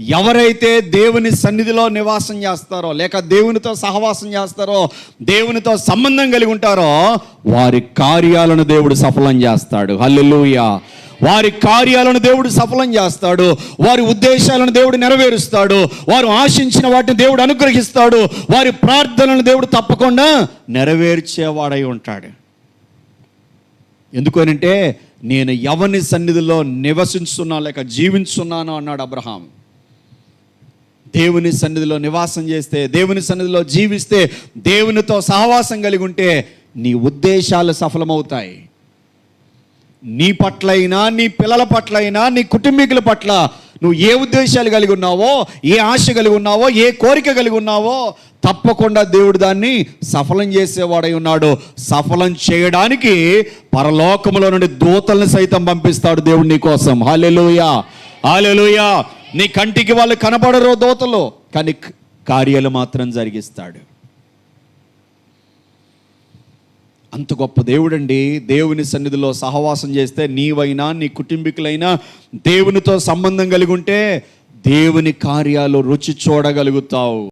ఎవరైతే దేవుని సన్నిధిలో నివాసం చేస్తారో లేక దేవునితో సహవాసం చేస్తారో దేవునితో సంబంధం కలిగి ఉంటారో వారి కార్యాలను దేవుడు సఫలం చేస్తాడు. హల్లెలూయా. వారి కార్యాలను దేవుడు సఫలం చేస్తాడు. వారి ఉద్దేశాలను దేవుడు నెరవేరుస్తాడు. వారు ఆశించిన వాటిని దేవుడు అనుగ్రహిస్తాడు. వారి ప్రార్థనలను దేవుడు తప్పకుండా నెరవేర్చేవాడై ఉంటాడు. ఎందుకనంటే నేను ఎవని సన్నిధిలో నివసించున్నా లేక జీవించున్నాను అన్నాడు అబ్రహాం. దేవుని సన్నిధిలో నివాసం చేస్తే దేవుని సన్నిధిలో జీవిస్తే దేవునితో సహవాసం కలిగి ఉంటే నీ ఉద్దేశాలు సఫలమవుతాయి. నీ పట్లైనా నీ పిల్లల పట్లైనా నీ కుటుంబీకుల పట్ల నువ్వు ఏ ఉద్దేశాలు కలిగి ఉన్నావో ఏ ఆశ కలిగి ఉన్నావో ఏ కోరిక కలిగి ఉన్నావో తప్పకుండా దేవుడు దాన్ని సఫలం చేసేవాడై ఉన్నాడు. సఫలం చేయడానికి పరలోకములో నుండి దూతల్ని సైతం పంపిస్తాడు దేవుడు నీ కోసం. హాలెలుయా హాలెలుయా నీ కంటికి వాళ్ళు కనపడరు దూతలు కానీ కార్యాలు మాత్రం జరిగిస్తాడు. అంత గొప్ప దేవుడండి. దేవుని సన్నిధిలో సహవాసం చేస్తే నీవైనా నీ కుటుంబీకులైనా దేవునితో సంబంధం కలిగి ఉంటే దేవుని కార్యాలు రుచి చూడగలుగుతావు.